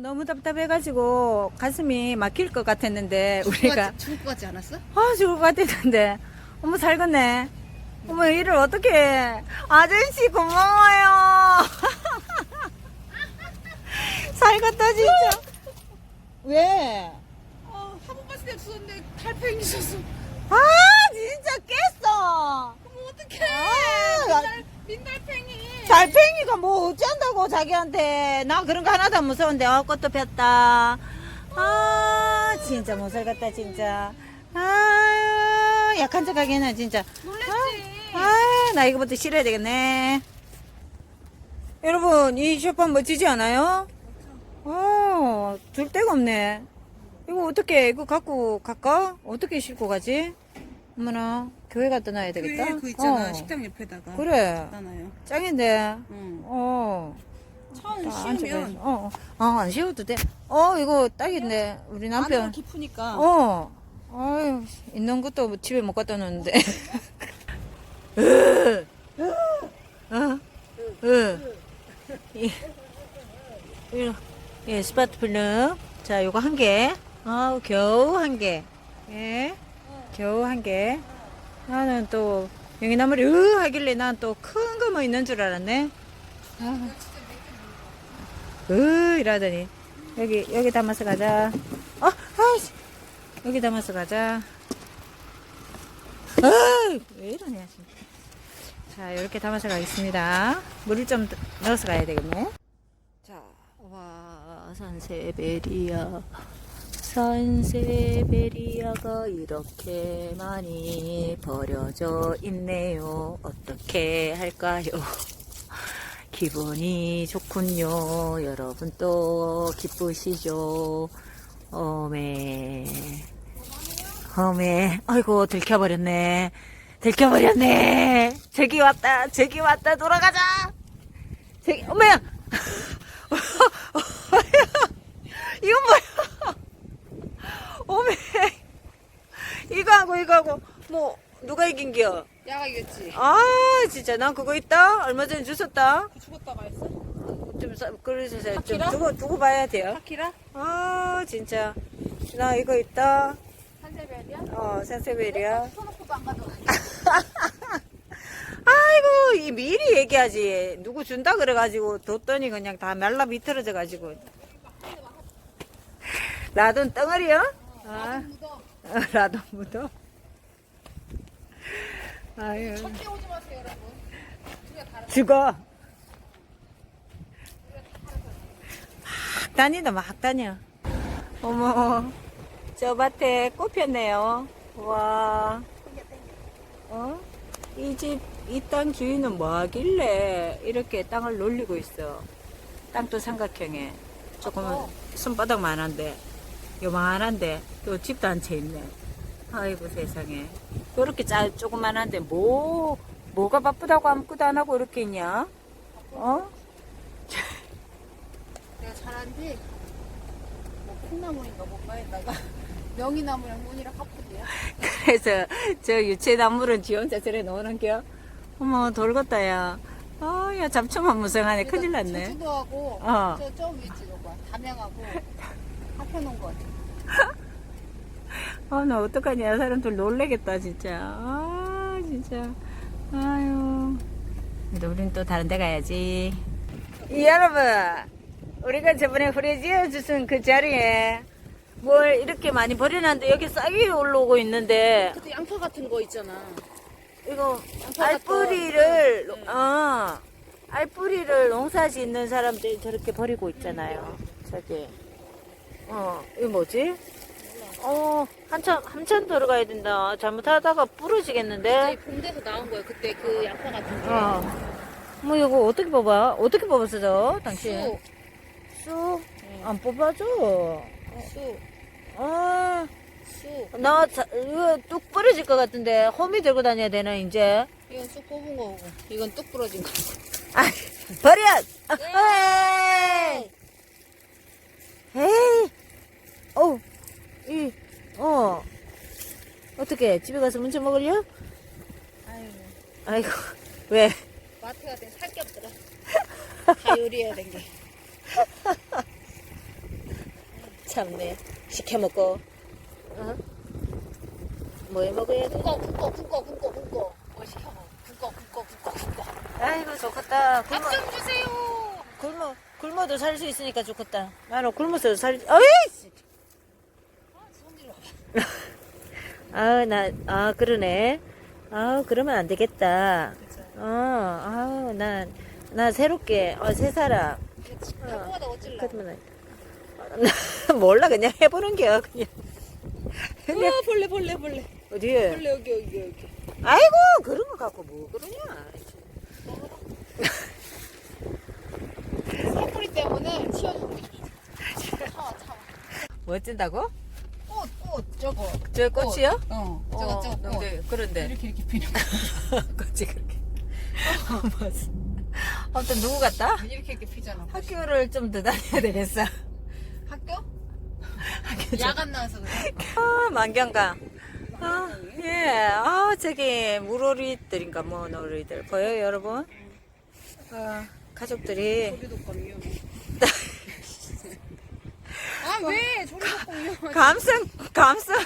너무 답답해가지고 가슴이 막힐 것 같았는데 우리가 죽을 것 같지 않았어? 아 죽을 것 같았는데 어머 살겠네 어머 일을 어떻게 해 아저씨 고마워요 살겠다 진짜 왜? 어, 한 번 봤을 때 없었는데 달팽이 있었어. 아 진짜 깼어 그럼 어떡해. 아, 민 달, 민달팽이. 달팽이가 뭐 어쩐다고 자기한테 나 그런 거 하나도 안 무서운데 어 꽃도 폈다 아 진짜 못 살겠다 진짜 아 약한 척 하기는 진짜 놀랬지. 아나 이거부터 실어야 되겠네 여러분 이 쇼파 멋지지 않아요? 어둘 데가 없네 이거 어떻게 이거 갖고 갈까? 어떻게 싣고 가지? 어머나 교회 갖다 놔야 되겠다 그, 그 있잖아. 어. 식당 옆에다가. 그래 있잖아요. 짱인데 응. 어 차는 아. 씌워도- 어, 어, 아, 안 씌워도 돼. 어, 이거 딱인데, 우리 안으로 남편. 깊으니까. 어, 아유, 있는 것도 집에 못 갖다 놓는데. 으, 어, 으, 이, 이거, 예, 스마트 필름. 자, 요거 한 개. 아, 겨우 한 개. 예, 겨우 한 개. 나는 또, 영희나물이 으 하길래 난 또 큰 거 뭐 있는 줄 알았네. 아. 으 이러더니 여기 여기 담아서 가자. 어 아이씨. 여기 담아서 가자. 어왜 이러냐 진짜. 자 이렇게 담아서 가겠습니다. 물을 좀 넣어서 가야 되겠네. 자 와 산세베리아 산세베리아가 이렇게 많이 버려져 있네요 어떻게 할까요 기분이 좋군요. 여러분 또 기쁘시죠? 어메. 어메. 아이고, 들켜버렸네. 들켜버렸네. 저기 왔다. 저기 왔다. 돌아가자. 저기, 어머야. 이건 뭐야? 어메. 이거 하고 이거 하고. 뭐, 누가 이긴겨? 야가 이겼지. 아, 진짜. 난 그거 있다? 얼마 전에 주웠다? 죽었다가 했어? 좀, 사- 그래서 좀 파키라? 두고, 두고 봐야 돼요. 파키라? 아, 진짜. 나 이거 있다. 산세벨이야? 어, 센세베리아. 써놓고도 안 가져와. 아이고, 이 미리 얘기하지. 누구 준다 그래가지고 뒀더니 그냥 다 말라 비틀어져가지고. 라돈 덩어리요? 아. 어, 라돈 묻어. 아유, 절대 오지 마세요, 여러분. 우리가 다른 죽어. 막 다니다, 막 다녀. 어머, 저 밭에 꽃 폈네요. 와. 어? 이 집, 이 땅 주인은 뭐 하길래 이렇게 땅을 놀리고 있어. 땅도 삼각형에. 조금은 손바닥만 한데, 요만한데, 또 집도 한 채 있네. 아이고 세상에. 그렇게 짜, 조그만한데, 뭐, 뭐가 바쁘다고 아무것도 안 하고 이렇게 있냐? 어? 내가 잘한지 뭐 콩나물인가 뭔가에다가 명이나무랑 문이랑 화풀이야. 그래서 저 유채나물은 지 혼자 저래 놓는겨? 어머 돌겠다 야. 아, 야 잡초만 무성하네. 큰일 났네. 제주도하고 어. 저저 위에 찍어봐. 담양하고 합해놓은 거. 아, 나 어떡하냐. 사람들 놀래겠다, 진짜. 아, 진짜. 아유. 그래도 우린 또 다른 데 가야지. 이 여러분, 우리가 저번에 후레지어 주신 그 자리에 뭘 이렇게 많이 버려놨는데 여기 싹이 올라오고 있는데 그때 양파 같은 거 있잖아. 이거 알뿌리를. 어 알뿌리를 농사 짓는 사람들이 저렇게 버리고 있잖아요. 저기 어 이거 뭐지? 어 한참 한참 들어가야 된다. 잘못하다가 부러지겠는데. 저희 봉대에서 나온 거예요. 그때 그 양파 같은 거. 어. 뭐 이거 어떻게 뽑아? 어떻게 뽑았어 저 당신? 쑥, 쑥안 뽑아줘. 쑥, 아, 쑥. 나 자, 이거 뚝 부러질 것 같은데 홈이 들고 다녀야 되나 이제? 이건 쑥 뽑은 거고. 이건 뚝 부러진 거. 아, 버려! 에이! 에이! 어우, 이, 어. 어떻게, 집에 가서 문제 먹으려? 아유, 아이고, 왜? 마트 가더니 살게 없더라. 다 요리해야 된 게. 참네. 시켜 먹고. 어? 뭐 해 먹어야 돼? 굶고 굶고 굶고 굶고 굶고 뭐 시켜 먹어 굶고 굶고 굶고 굶고 아이고 좋겠다. 굶어, 밥 좀 주세요 굶어, 굶어도 살 수 있으니까 좋겠다. 나는 굶어서 살, 어이! 아, 아, 나, 아, 그러네. 아, 그러면 안 되겠다. 어, 아, 난, 나 새롭게, 어, 새 사람. 어찔러 그러면, 몰라, 그냥 해보는 게야, 그냥. 그냥, 어, 벌레 벌레 벌레 어디에? 벌레 여기 여기 여기 아이고, 그런 거 갖고 뭐, 그러냐. 새뿌리 때문에 치워주고 차와 뭐 어쩐다고? 저거 저 꽃이요? 어 저거 저거 꽃 네, 그런데. 이렇게 이렇게 피는 꽃이 그렇게. 어, 맞아. 아무튼 누구 같다? 거 이렇게 이렇게 피잖아 학교를 좀 더 다녀야 되겠어. 학교? 학교 좀. 야간 나와서 그래 아, 만경강. 아, 예. 아, 저기, 물오리들인가, 뭐, 놀이들. 보여요, 여러분? 어, 가족들이. 조리독감 위험하지 감성, 감성.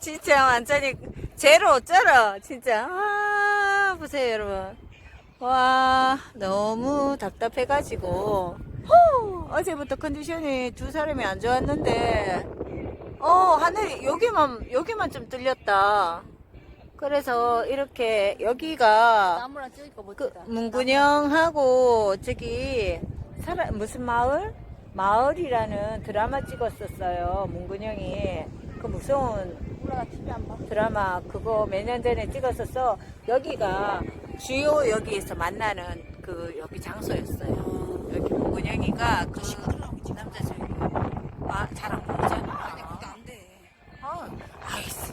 진짜 완전히 제로 쩔어. 진짜. 아, 보세요, 여러분. 와, 너무 답답해가지고. 후, 어제부터 컨디션이 두 사람이 안 좋았는데, 어, 하늘이, 여기만, 여기만 좀 뚫렸다. 그래서 이렇게 여기가 그 멋지다 문근영하고 저기 사라 무슨 마을? 마을이라는 드라마 찍었었어요. 문근영이 그 무서운 안 봐? 드라마 그거 몇 년 전에 찍었었어. 여기가 주요 여기에서 만나는 그 여기 장소였어요. 여기 문근영이가 그 남자 저기 아 잘 안 보이잖아. 아니 그게 안돼 아, 아이씨.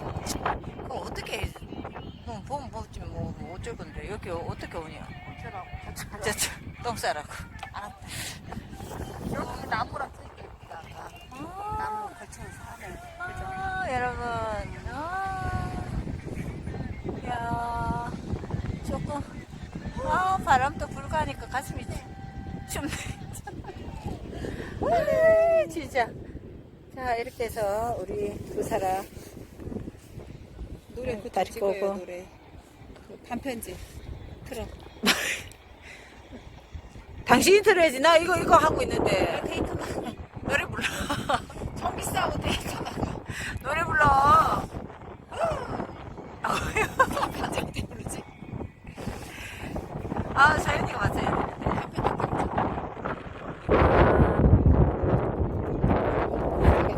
그거 어떻게, 뭐, 보면 보지, 뭐, 뭐 어쩔 건데. 여기 어떻게 오냐. 어쩌라고 저, 저, 똥 싸라고. 알았다 여기 나무랑 찍으니까 예쁘다 아까 나무 걸쳐서 하네 아, 여러분. 아, 야 조금, 아, 바람도 불고 하니까 가슴이 춥네. 아, 진짜. 자, 이렇게 해서 우리 두 사람. 노래 응, 그거 다리 꼬고. 노래 그 반편지 틀어 당신이 들어야지. 나 이거, 이거 하고 있는데. 노래 불러. 전 비싸고 데이터 나가 노래 불러. 아, 사연이가 맞아요.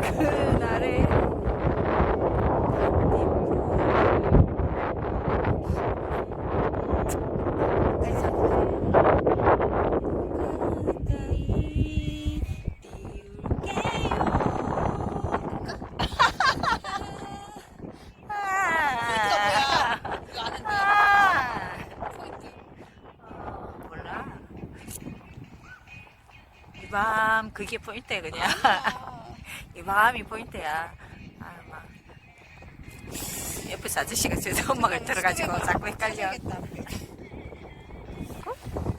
그날의 그거 아는데 포인트 몰라. 이밤 그게 포인트야 그냥. 이 밤이 포인트야. 아, 막. 옆에서 아저씨가 제 엄마가 들어가지고 자꾸 헷갈려.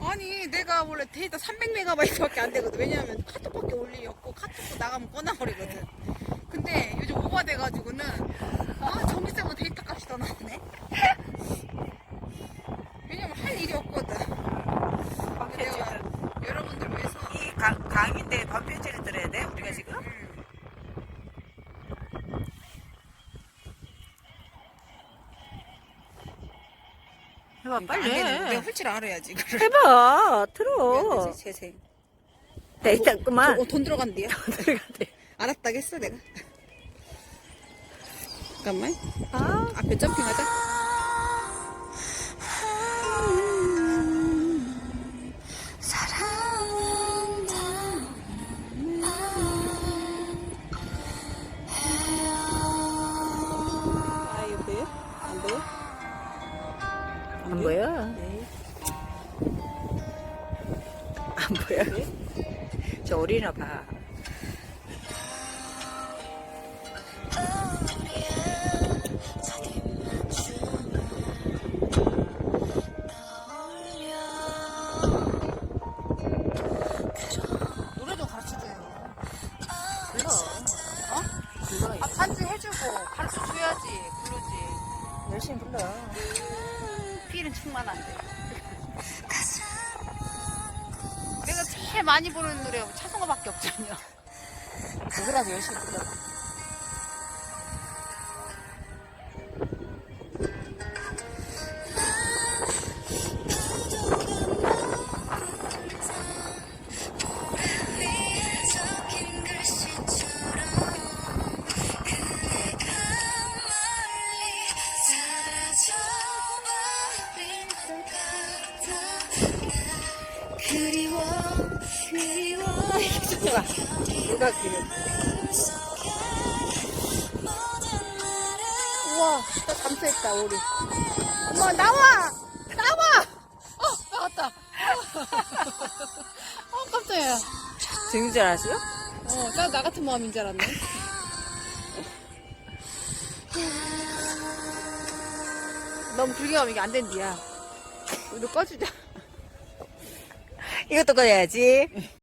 아니 내가 원래 데이터 300메가바이트밖에 안 되거든 왜냐면 카톡밖에 올 일이 없고 카톡도 나가면 꺼놔버리거든 근데 요즘 오버돼가지고는 아 전기세보다 데이터 값이 더 나오네 왜냐면 할 일이 없거든 내가 여러분들 위해서 이 강, 강인데 반편지를 들어야 돼? 우리가 지금? 해봐 빨리 안 되네. 해. 내가 할줄 알아야지 그걸. 해봐 왜 틀어 되지, 재생 데이터 그만. 어, 돈 들어간대요? 들어가대. 알았다겠어 내가. 잠깐만. 아. 앞에 점핑하자 저 오리나 제일 많이 부르는 노래가 차성어밖에 없잖아. 그거라도 열심히 불러. 잠수했다, 우리. 엄마, 나와! 나와! 어, 나왔다. 어, 깜짝이야. 재밌는 줄 알았어요? 어, 나, 나 같은 마음인 줄 알았네. 너무 불경험 이게 안 된디야. 우리 꺼주자. 이것도 꺼내야지.